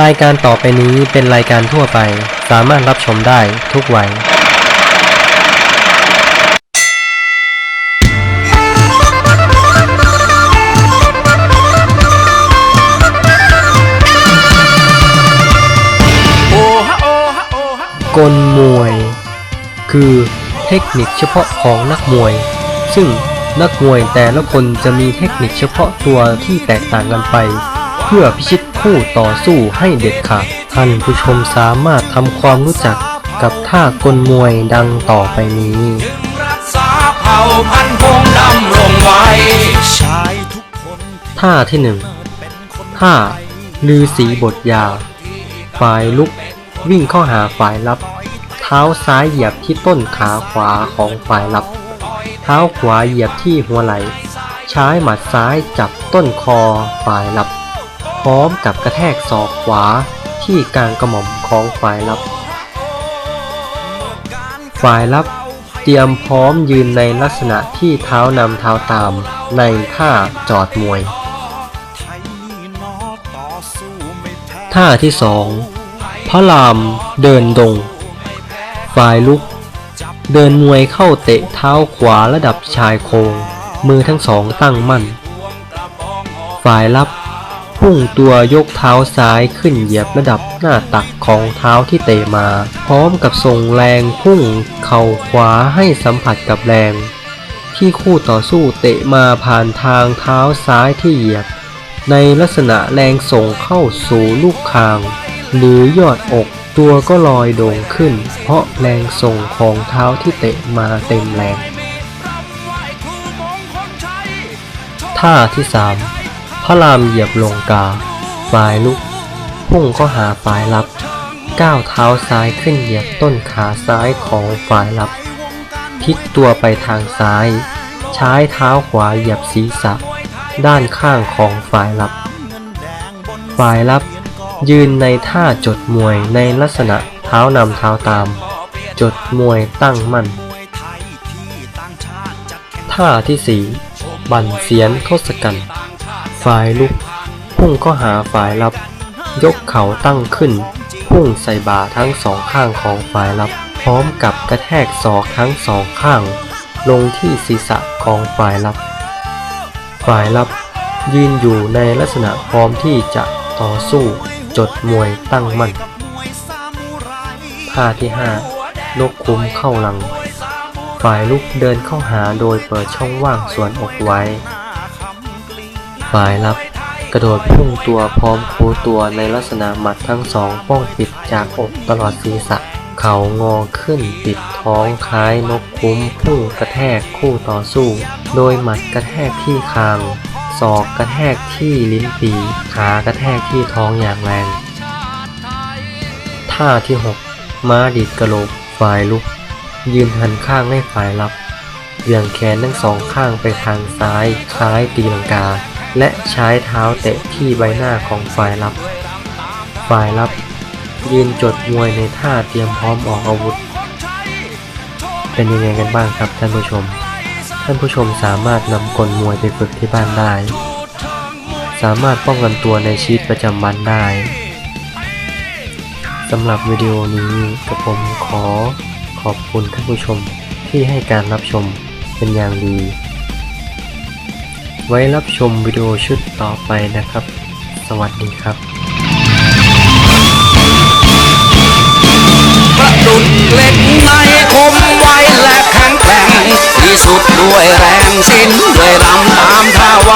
รายการต่อไปนี้เป็นรายการทั่วไป สามารถรับชมได้ทุกวัย กลมวย คือเทคนิคเฉพาะของนักมวย ซึ่งนักมวยแต่ละคนจะมีเทคนิคเฉพาะตัวที่แตกต่างกันไป พื่อพิชิตคู่ต่อสู้ให้เด็ดขาด ท่านผู้ชมสามารถทำความรู้จักกับท่ากลมวยดังต่อไปนี้รักษาเผ่าพันธุ์คงดำรงไว้ชายทุกคนท่าที่หนึ่งท่าลือสีบทยา ฝ่ายลุกวิ่งเข้าหาฝ่ายรับ เท้าซ้ายเหยียบที่ต้นขาขวาของฝ่ายรับ เท้าขวาเหยียบที่หัวไหล่ ใช้หมัดซ้ายจับต้นคอฝ่ายรับ พร้อมกับกระแทกศอกขวาที่กลางกระหม่อมของฝ่ายรับ ฝ่ายรับเตรียมพร้อมยืนในลักษณะที่เท้านำเท้าตามในท่าจอดมวย ท่าที่สองพระรามเดินดง ฝ่ายลุก เดินมวยเข้าเตะเท้าขวาระดับชายโครง มือทั้งสองตั้งมั่น ฝ่ายรับ พุ่งตัวยกเท้าซ้ายขึ้นเหยียบระดับหน้าตักของเท้าที่เตะมา พร้อมกับส่งแรงพุ่งเข่าขวาให้สัมผัสกับแรง ที่คู่ต่อสู้เตะมาผ่านทางเท้าซ้ายที่เหยียบ ในลักษณะแรงส่งเข้าสู่ลูกคาง หรือยอดอกตัวก็ลอยโด่งขึ้น เพราะแรงส่งของเท้าที่เตะมาเต็มแรง ท่าที่สาม พระรามเหยียบลงกาฝ่ายลุก พุ่งเข้าหาฝ่ายรับ ก้าวเท้าซ้ายขึ้นเหยียบต้นขาซ้ายของฝ่ายรับ พลิกตัวไปทางซ้าย ใช้เท้าขวาเหยียบศีรษะ ด้านข้างของฝ่ายรับ ฝ่ายรับ ยืนในท่าจดมวยในลักษณะเท้านำเท้าตาม จดมวยตั้งมั่น ท่าที่สี่บันเสียนทศกัณฐ์ ฝ่ายลุก พุ่งเข้าหาฝ่ายรับ ยกเข่าตั้งขึ้น พุ่งใส่บ่าทั้งสองข้างของฝ่ายรับ พร้อมกับกระแทกศอกทั้งสองข้าง ลงที่ศีรษะของฝ่ายรับ ฝ่ายรับ ยืนอยู่ในลักษณะพร้อมที่จะต่อสู้ จดมวยตั้งมั่นท่าที่ห้านกคุ้มเข้าหลัง ฝ่ายลุกเดินเข้าหาโดยเปิดช่องว่างส่วนอกไว้ ฝ่ายรับ กระโดดพุ่งตัวพร้อมคูตัวในลักษณะหมัดทั้งสองป้องปิดจากอกตลอดศีรษะ เขางอขึ้นปิดท้องคล้ายนกคุ้มพุ่งกระแทกคู่ต่อสู้ โดยหมัดกระแทกที่คางศอกกระแทกที่ลิ้นปีขากระแทกที่ท้องอย่างแรง ท่าที่ 6 ม้าดีดกระโหลกฝ่ายลุก ยืนหันข้างให้ฝ่ายรับเหวี่ยงแขนทั้งสองข้างไปทางซ้ายคล้ายตีลังกา และใช้เท้าเตะที่ใบหน้าของฝ่ายรับ ฝ่ายรับ ยืนจดมวยในท่าเตรียมพร้อมออกอาวุธ เป็นยังไงกันบ้างครับท่านผู้ชม ท่านผู้ชมสามารถนำกลมวยไปฝึกที่บ้านได้ สามารถป้องกันตัวในชีวิตประจำวันได้สำหรับวิดีโอนี้กับผมขอขอบคุณท่านผู้ชมที่ให้การรับชมเป็นอย่างดี ไว้รับชมวิดีโอชุดต่อไปนะครับ สวัสดีครับประดุดเหล็กในคมไว้และแข็งแกร่งที่สุดด้วยแรงสิ้นด้วยรำตามท่าไหว